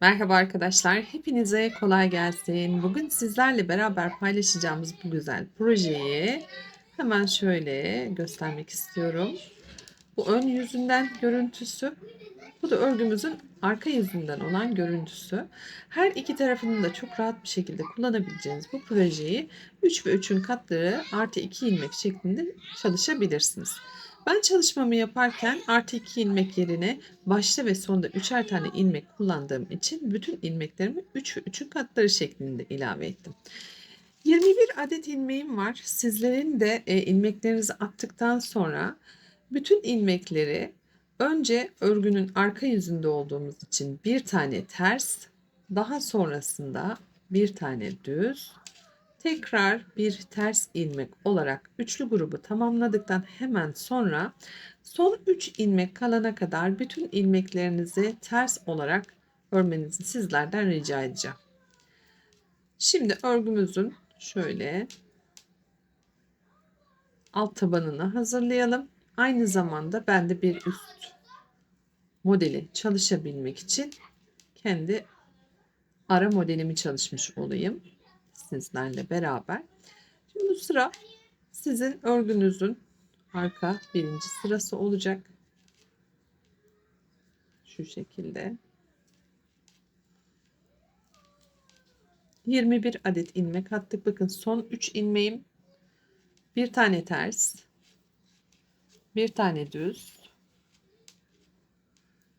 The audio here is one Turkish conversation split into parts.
Merhaba arkadaşlar, hepinize kolay gelsin. Bugün sizlerle beraber paylaşacağımız bu güzel projeyi hemen şöyle göstermek istiyorum. Bu ön yüzünden görüntüsü, bu da örgümüzün arka yüzünden olan görüntüsü. Her iki tarafını da çok rahat bir şekilde kullanabileceğiniz bu projeyi 3 ve 3'ün katları artı 2 ilmek şeklinde çalışabilirsiniz. Ben çalışmamı yaparken artı 2 ilmek yerine başta ve sonda üçer tane ilmek kullandığım için bütün ilmeklerimi 3 ve 3'ün katları şeklinde ilave ettim. 21 adet ilmeğim var. Sizlerin de e, ilmeklerinizi attıktan sonra bütün ilmekleri önce örgünün arka yüzünde olduğumuz için bir tane ters, daha sonrasında bir tane düz, tekrar bir ters ilmek olarak üçlü grubu tamamladıktan hemen sonra son 3 ilmek kalana kadar bütün ilmeklerinizi ters olarak örmenizi sizlerden rica edeceğim. Şimdi örgümüzün şöyle alt tabanını hazırlayalım. Aynı zamanda ben de bir üst modeli çalışabilmek için kendi ara modelimi çalışmış olayım sizlerle beraber. Şimdi bu sıra sizin örgünüzün arka birinci sırası olacak. Şu şekilde. 21 adet ilmek attık. Bakın son 3 ilmeğim bir tane ters, bir tane düz,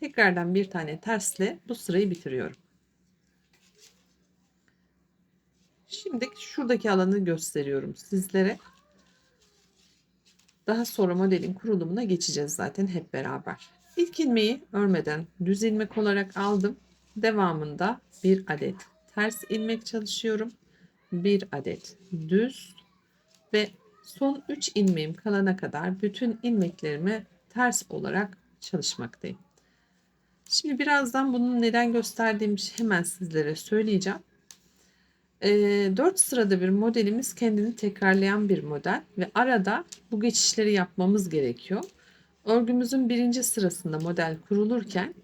tekrardan bir tane tersle bu sırayı bitiriyorum. Şimdi şuradaki alanı gösteriyorum sizlere. Daha sonra modelin kurulumuna geçeceğiz zaten hep beraber. İlk ilmeği örmeden düz ilmek olarak aldım. Devamında bir adet ters ilmek çalışıyorum. Bir adet düz ve son 3 ilmeğim kalana kadar bütün ilmeklerimi ters olarak çalışmaktayım. Şimdi birazdan bunun neden gösterdiğimi hemen sizlere söyleyeceğim. E, 4 sırada bir modelimiz kendini tekrarlayan bir model ve arada bu geçişleri yapmamız gerekiyor. Örgümüzün birinci sırasında model kurulurken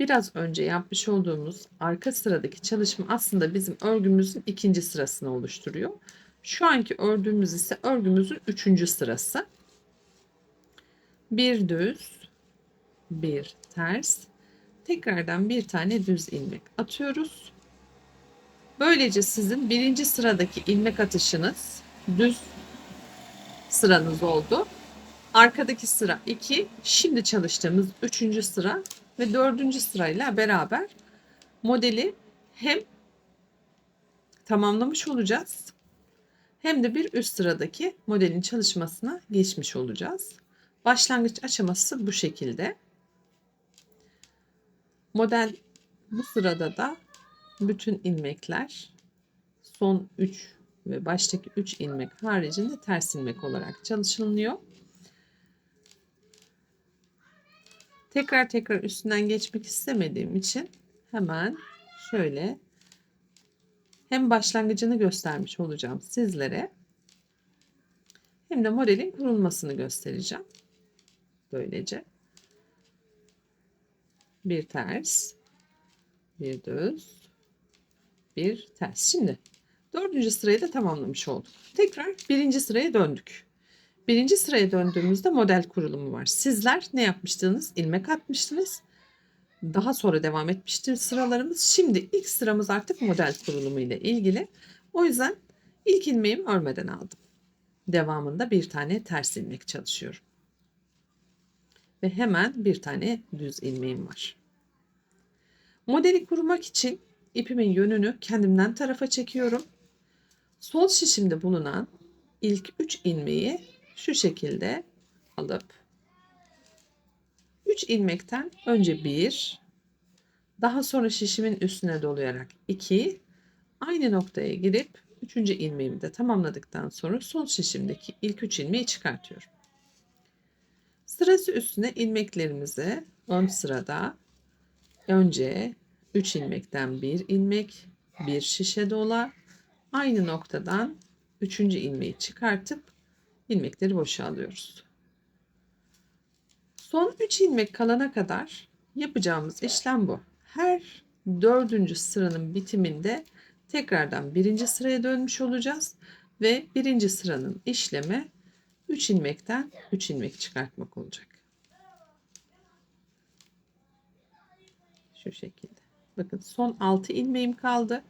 biraz önce yapmış olduğumuz arka sıradaki çalışma aslında bizim örgümüzün ikinci sırasını oluşturuyor. Şu anki ördüğümüz ise örgümüzün üçüncü sırası. Bir düz, bir ters, tekrardan bir tane düz ilmek atıyoruz. Böylece sizin birinci sıradaki ilmek atışınız düz sıranız oldu. Arkadaki sıra 2. Şimdi çalıştığımız 3. sıra ve 4. sırayla beraber modeli hem tamamlamış olacağız hem de bir üst sıradaki modelin çalışmasına geçmiş olacağız. Başlangıç aşaması bu şekilde. Model bu sırada da bütün ilmekler son 3 ve baştaki 3 ilmek haricinde ters ilmek olarak çalışılıyor. Tekrar tekrar üstünden geçmek istemediğim için hemen şöyle hem başlangıcını göstermiş olacağım sizlere hem de modelin kurulmasını göstereceğim. Böylece bir ters, bir düz, bir ters. Şimdi dördüncü sırayı da tamamlamış olduk. Tekrar birinci sıraya döndük. Birinci sıraya döndüğümüzde model kurulumu var. Sizler ne yapmıştınız? İlmek atmıştınız. Daha sonra devam etmiştir sıralarımız. Şimdi ilk sıramız artık model kurulumu ile ilgili. O yüzden ilk ilmeğimi örmeden aldım. Devamında bir tane ters ilmek çalışıyorum. Ve hemen bir tane düz ilmeğim var. Modeli kurmak için ipimin yönünü kendimden tarafa çekiyorum. Sol şişimde bulunan ilk 3 ilmeği şu şekilde alıp 3 ilmekten önce 1 daha sonra şişimin üstüne dolayarak 2 aynı noktaya girip 3. ilmeğimi de tamamladıktan sonra sol şişimdeki ilk 3 ilmeği çıkartıyorum. Sırası üstüne ilmeklerimizi ön sırada önce 3 ilmekten 1 ilmek, bir şişe dola, aynı noktadan 3. ilmeği çıkartıp ilmekleri boşa alıyoruz. Son 3 ilmek kalana kadar yapacağımız işlem bu. Her dördüncü sıranın bitiminde tekrardan birinci sıraya dönmüş olacağız ve birinci sıranın işlemi 3 ilmekten 3 ilmek çıkartmak olacak. Şu şekilde. Bakın son 6 ilmeğim kaldı.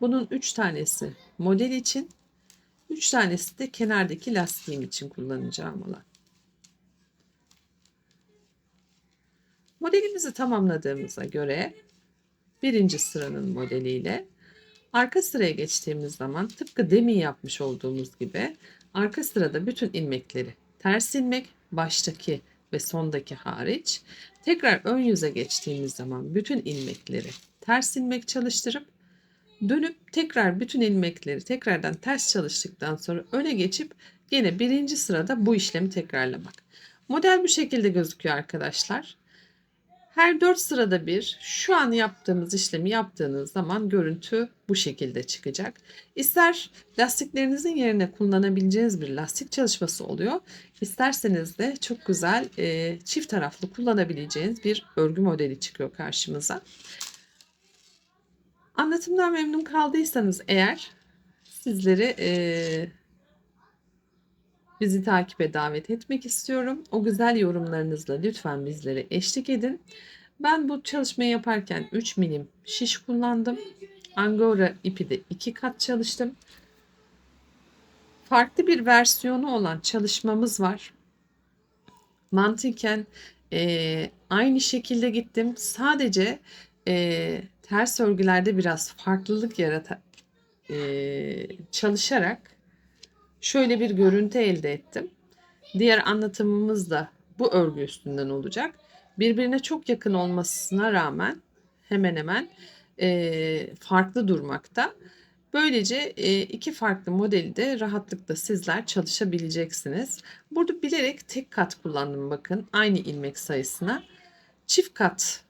Bunun 3 tanesi model için, 3 tanesi de kenardaki lastiğim için kullanacağım olan. Modelimizi tamamladığımıza göre birinci sıranın modeliyle arka sıraya geçtiğimiz zaman tıpkı demin yapmış olduğumuz gibi arka sırada bütün ilmekleri ters ilmek baştaki ve sondaki hariç tekrar ön yüze geçtiğimiz zaman bütün ilmekleri ters ilmek çalıştırıp dönüp tekrar bütün ilmekleri tekrardan ters çalıştıktan sonra öne geçip yine birinci sırada bu işlemi tekrarlamak. Model bu şekilde gözüküyor arkadaşlar. Her 4 sırada bir şu an yaptığımız işlemi yaptığınız zaman görüntü bu şekilde çıkacak. İster lastiklerinizin yerine kullanabileceğiniz bir lastik çalışması oluyor. İsterseniz de çok güzel e, çift taraflı kullanabileceğiniz bir örgü modeli çıkıyor karşımıza. Anlatımdan memnun kaldıysanız eğer sizleri e, bizi takibe davet etmek istiyorum. O güzel yorumlarınızla lütfen bizlere eşlik edin. Ben bu çalışmayı yaparken 3 milim şiş kullandım. Angora ipi de 2 kat çalıştım. Farklı bir versiyonu olan çalışmamız var. Mantıken e, aynı şekilde gittim. Sadece e, ters örgülerde biraz farklılık yarata e, çalışarak şöyle bir görüntü elde ettim. Diğer anlatımımız da bu örgü üstünden olacak. Birbirine çok yakın olmasına rağmen hemen hemen e, farklı durmakta. Böylece e, iki farklı modeli de rahatlıkla sizler çalışabileceksiniz. Burada bilerek tek kat kullandım bakın aynı ilmek sayısına. Çift katın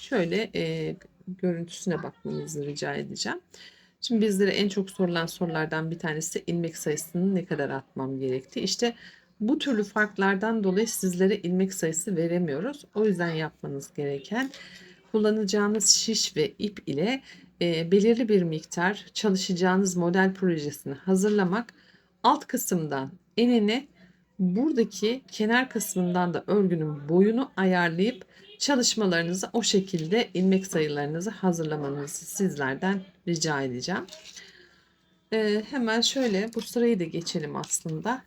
şöyle e, görüntüsüne bakmanızı rica edeceğim. Şimdi bizlere en çok sorulan sorulardan bir tanesi ilmek sayısını ne kadar atmam gerektiği. İşte bu türlü farklardan dolayı sizlere ilmek sayısı veremiyoruz. O yüzden yapmanız gereken kullanacağınız şiş ve ip ile e, belirli bir miktar çalışacağınız model projesini hazırlamak. Alt kısımdan enine buradaki kenar kısmından da örgünün boyunu ayarlayıp çalışmalarınızı o şekilde ilmek sayılarınızı hazırlamanızı sizlerden rica edeceğim. Ee, hemen şöyle bu sırayı da geçelim aslında.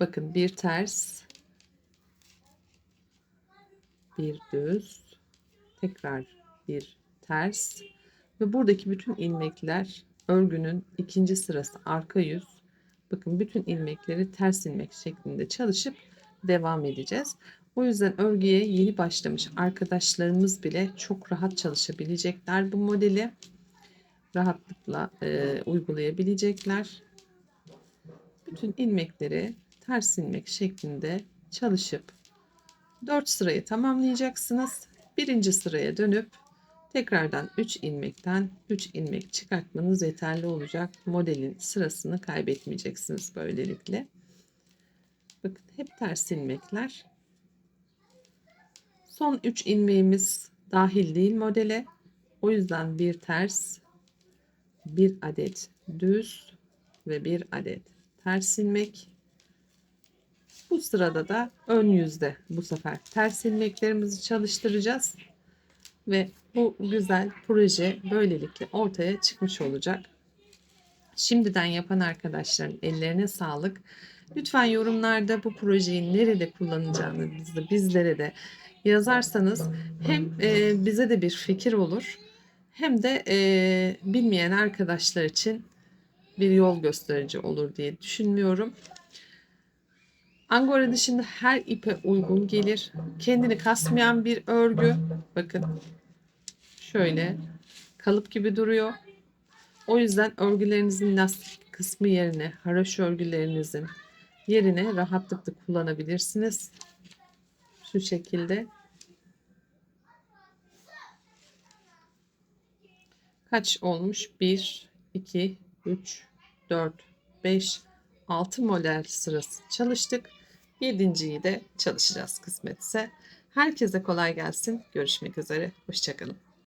Bakın bir ters, bir düz, tekrar bir ters ve buradaki bütün ilmekler örgünün ikinci sırası arka yüz. Bakın bütün ilmekleri ters ilmek şeklinde çalışıp devam edeceğiz. O yüzden örgüye yeni başlamış arkadaşlarımız bile çok rahat çalışabilecekler bu modeli. Rahatlıkla e, uygulayabilecekler. Bütün ilmekleri ters ilmek şeklinde çalışıp 4 sırayı tamamlayacaksınız. Birinci sıraya dönüp tekrardan 3 ilmekten 3 ilmek çıkartmanız yeterli olacak. Modelin sırasını kaybetmeyeceksiniz böylelikle. Bakın hep ters ilmekler. Son 3 ilmeğimiz dahil değil modele. O yüzden bir ters, bir adet düz ve bir adet ters ilmek. Bu sırada da ön yüzde bu sefer ters ilmeklerimizi çalıştıracağız. Ve bu güzel proje böylelikle ortaya çıkmış olacak. Şimdiden yapan arkadaşların ellerine sağlık. Lütfen yorumlarda bu projeyi nerede kullanacağını bizde, bizlere de yazarsanız hem e, bize de bir fikir olur hem de e, bilmeyen arkadaşlar için bir yol gösterici olur diye düşünmüyorum. Angora dışında her ipe uygun gelir. Kendini kasmayan bir örgü. Bakın şöyle kalıp gibi duruyor. O yüzden örgülerinizin lastik kısmı yerine haraş örgülerinizin yerine rahatlıkla kullanabilirsiniz. Şu şekilde. Kaç olmuş? 1, 2, 3, 4, 5, 6 model sırası çalıştık. Yedinciyi de çalışacağız kısmetse. Herkese kolay gelsin. Görüşmek üzere. Hoşçakalın.